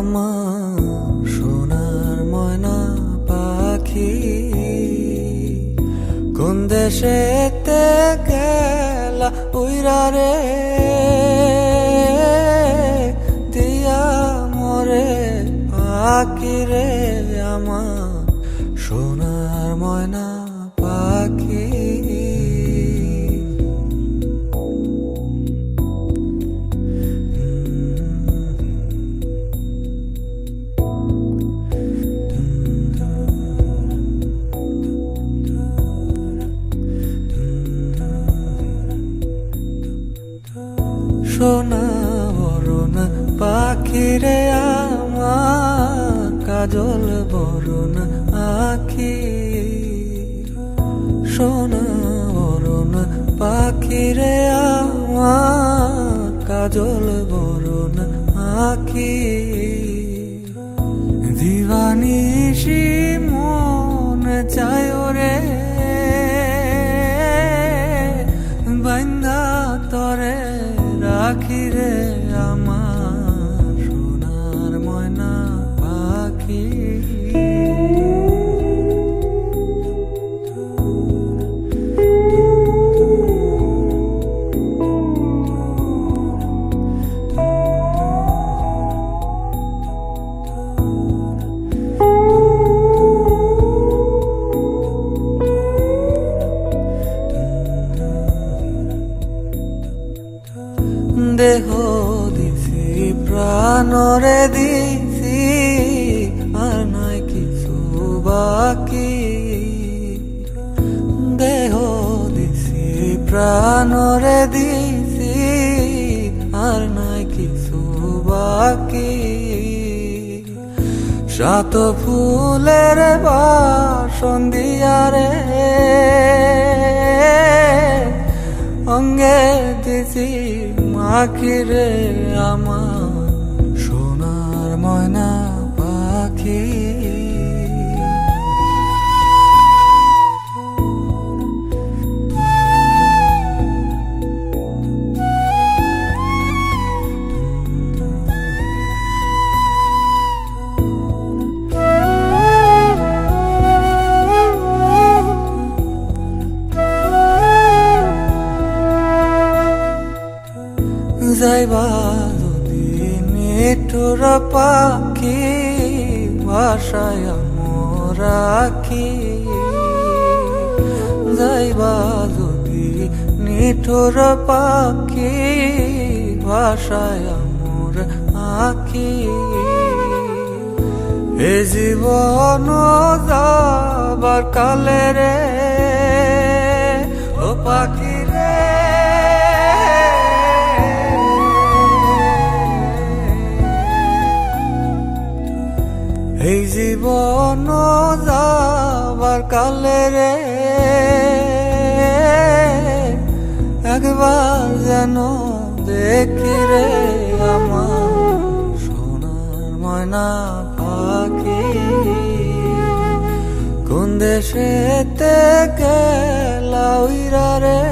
আমার সোনার ময়না পাখি। কোন দেশেতে গেলা উইরা রে? সোনা বরণ পাখিরে আমার কাজল, বরণ আখি সোনা বরণ পাখিরে আমার কাজল, বরণ আখি দিবানিশি রাখি রে আমার দেহ দিছি, প্রাণরে দিছি, আর নাই কিছু বাকি। দেহ দিছি, প্রাণরে দিছি, আর নাই কিছু বাকি। সাত ফুলের বাসন দিয়ারে অঙ্গে দিছি মাখিরে আমার সোনার ময়না পাখি। যাইবা যদি মিঠুর পাখি ভাষায় রাখি যাইবা যদি নিঠুর পাখি ভাষায় মোর আখি। এ জীবন যাবার কালে রে এই জীবন যাবার কালে রে, একবার যেন দেখি রে আমার সোনার ময়না পাখি। কোন দেশেতে গেলা রে?